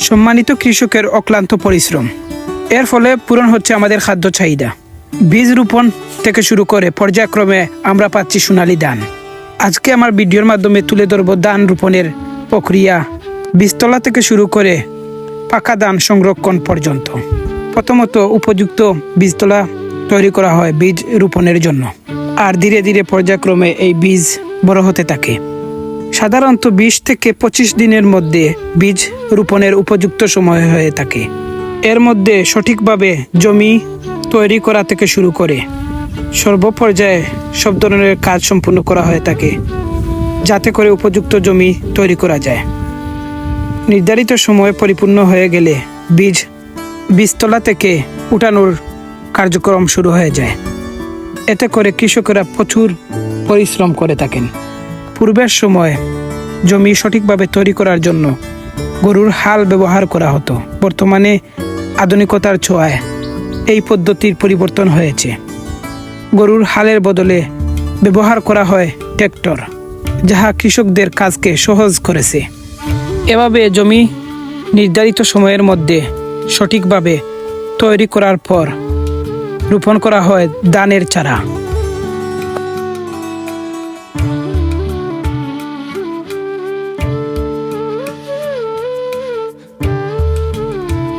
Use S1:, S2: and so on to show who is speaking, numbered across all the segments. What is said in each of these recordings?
S1: সম্মানিত কৃষকের অক্লান্ত পরিশ্রম। এর ফলে পূরণ হচ্ছে আমাদের খাদ্য চাহিদা। বীজ রোপণ থেকে শুরু করে পর্যায়ক্রমে আমরা পাচ্ছি সোনালী ধান। আজকে আমার ভিডিওর মাধ্যমে তুলে ধরব ধান রোপণের প্রক্রিয়া। বীজতলা থেকে শুরু করে পাকা ধান সংরক্ষণ পর্যন্ত। প্রথমত উপযুক্ত বীজতলা তৈরি করা হয় বীজ রোপণের জন্য। আর ধীরে ধীরে পর্যায়ক্রমে এই বীজ বড় হতে থাকে। সাধারণত বিশ থেকে পঁচিশ দিনের মধ্যে বীজ রোপণের উপযুক্ত সময় হয়ে থাকে। এর মধ্যে সঠিকভাবে জমি তৈরি করা থেকে শুরু করে সর্বপর্যায়ে সব ধরনের কাজ সম্পূর্ণ করা হয়ে থাকে, যাতে করে উপযুক্ত জমি তৈরি করা যায়। নির্ধারিত সময় পরিপূর্ণ হয়ে গেলে বীজ বীজতলা থেকে উঠানোর কার্যক্রম শুরু হয়ে যায়। এতে করে কৃষকেরা প্রচুর পরিশ্রম করে থাকেন। পূর্বের সময় জমি সঠিকভাবে তৈরি করার জন্য গরুর হাল ব্যবহার করা হতো। বর্তমানে আধুনিকতার ছোঁয়ায় এই পদ্ধতির পরিবর্তন হয়েছে। গরুর হালের বদলে ব্যবহার করা হয় ট্র্যাক্টর, যাহা কৃষকদের কাজকে সহজ করেছে। এভাবে জমি নির্ধারিত সময়ের মধ্যে সঠিকভাবে তৈরি করার পর রোপণ করা হয় ধানের চারা।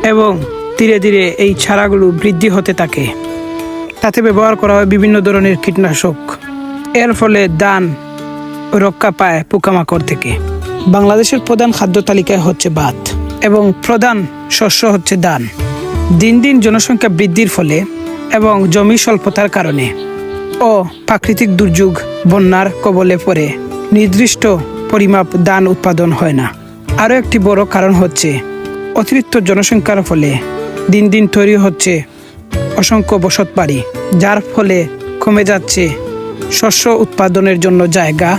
S1: এবং ধীরে ধীরে এই চারাগুলো বৃদ্ধি হতে থাকে। তাতে ব্যবহার করা হয় বিভিন্ন ধরনের কীটনাশক। এর ফলে দান রক্ষা পায় পোকামাকড় থেকে। বাংলাদেশের প্রধান খাদ্য তালিকায় হচ্ছে ভাত এবং প্রধান শস্য হচ্ছে দান। দিন দিন জনসংখ্যা বৃদ্ধির ফলে এবং জমি স্বল্পতার কারণে ও প্রাকৃতিক দুর্যোগ, বন্যার কবলে পড়ে নির্দিষ্ট পরিমাপ দান উৎপাদন হয় না। আরও একটি বড় কারণ হচ্ছে অতিরিক্ত জনসংখ্যার ফলে দিন দিন তৈরি হচ্ছে অসংখ্য বসত বাড়ি, যার ফলে কমে যাচ্ছে শস্য উৎপাদনের জন্য জায়গা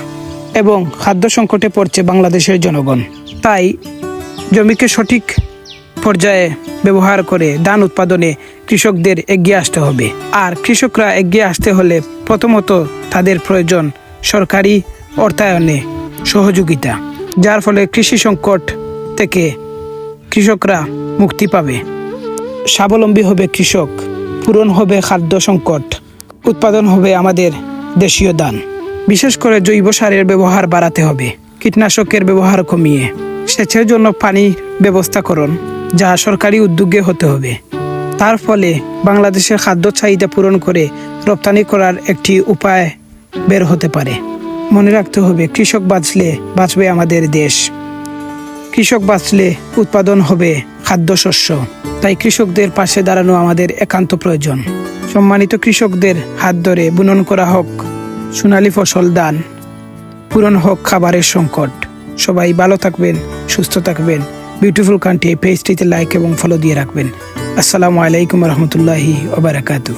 S1: এবং খাদ্য সংকটে পড়ছে বাংলাদেশের জনগণ। তাই জমিকে সঠিক পর্যায়ে ব্যবহার করে ধান উৎপাদনে কৃষকদের এগিয়ে আসতে হবে। আর কৃষকরা এগিয়ে আসতে হলে প্রথমত তাদের প্রয়োজন সরকারি অর্থায়নে সহযোগিতা, যার ফলে কৃষি সংকট থেকে কৃষকরা মুক্তি পাবে। স্বাবলম্বী হবে কৃষক, পূরণ হবে খাদ্য সংকট, উৎপাদন হবে আমাদের দেশীয় দান। বিশেষ করে জৈব সারের ব্যবহার বাড়াতে হবে, কীটনাশকের ব্যবহার কমিয়ে। সেচের জন্য পানি ব্যবস্থাকরণ যা সরকারি উদ্যোগে হতে হবে। তার ফলে বাংলাদেশের খাদ্য চাহিদা পূরণ করে রপ্তানি করার একটি উপায় বের হতে পারে। মনে রাখতে হবে, কৃষক বাঁচলে বাঁচবে আমাদের দেশ। কৃষক বাঁচলে উৎপাদন হবে খাদ্যশস্য। তাই কৃষকদের পাশে দাঁড়ানো আমাদের একান্ত প্রয়োজন। সম্মানিত কৃষকদের হাত ধরে বুনন করা হোক, সোনালী ফসল দান, পূরণ হোক খাবারের সংকট। সবাই ভালো থাকবেন, সুস্থ থাকবেন। বিউটিফুল কান্ট্রি পেজটিতে লাইক এবং ফলো দিয়ে রাখবেন। আসসালামু আলাইকুম রহমতুল্লাহি ওবরাকাতু